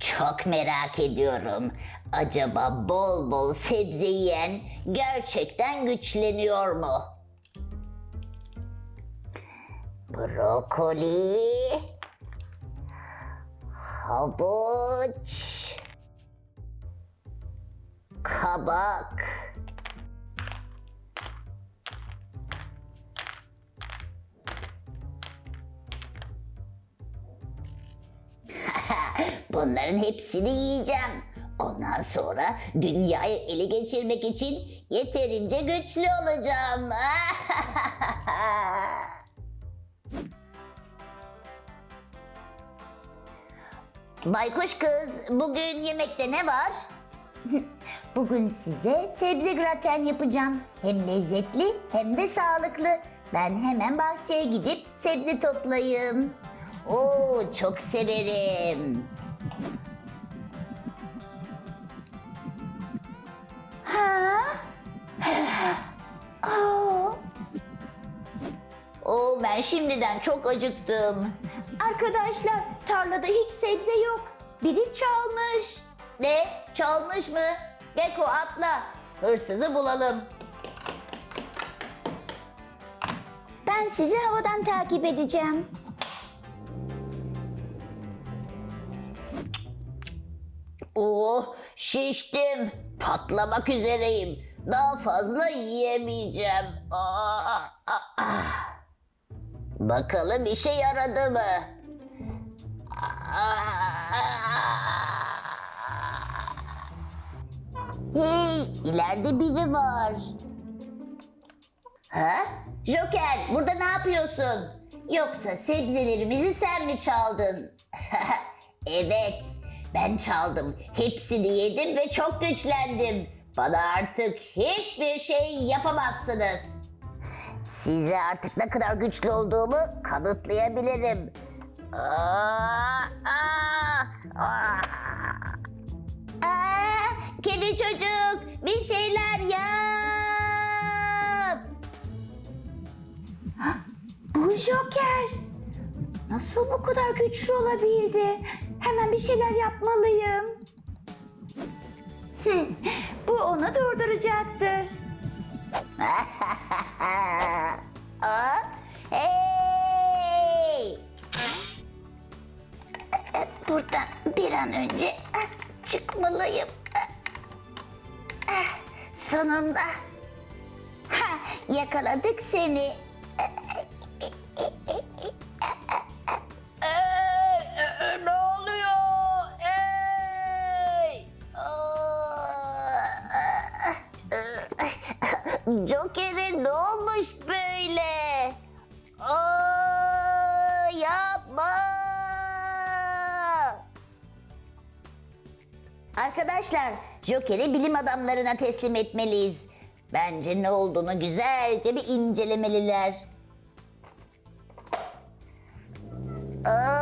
Çok merak ediyorum. Acaba bol bol sebze yiyen gerçekten güçleniyor mu? Brokoli, havuç, kabak, Bunların hepsini yiyeceğim. Ondan sonra dünyayı ele geçirmek için yeterince güçlü olacağım. Baykuş kız, bugün yemekte ne var? Bugün size sebze graten yapacağım. Hem lezzetli hem de sağlıklı. Ben hemen bahçeye gidip sebze toplayayım. Oo, çok severim. Oo, ben şimdiden çok acıktım. Arkadaşlar tarlada hiç sebze yok. Biri çalmış. Ne? Çalmış mı? Geko atla. Hırsızı bulalım. Ben sizi havadan takip edeceğim. Oo, şiştim. Patlamak üzereyim. Daha fazla yiyemeyeceğim. Aa, aa, ah. Bakalım işe yaradı mı? Aa, Hey, ileride biri var. Ha? Joker, burada ne yapıyorsun? Yoksa sebzelerimizi sen mi çaldın? evet, ben çaldım. Hepsini yedim ve çok güçlendim. Bana artık hiçbir şey yapamazsınız. Size artık ne kadar güçlü olduğumu kanıtlayabilirim. Aa, aa, aa. Aa, kedi çocuk bir şeyler yap. Bu Joker. Nasıl bu kadar güçlü olabildi? Hemen bir şeyler yapmalıyım. Bu onu durduracaktır. Aa, hey! Buradan bir an önce ah, çıkmalıyım. Ah, Sonunda Ha, yakaladık seni. Joker'e ne olmuş böyle? Aa, yapma. Arkadaşlar Joker'i bilim adamlarına teslim etmeliyiz. Bence ne olduğunu güzelce bir incelemeliler. Aa,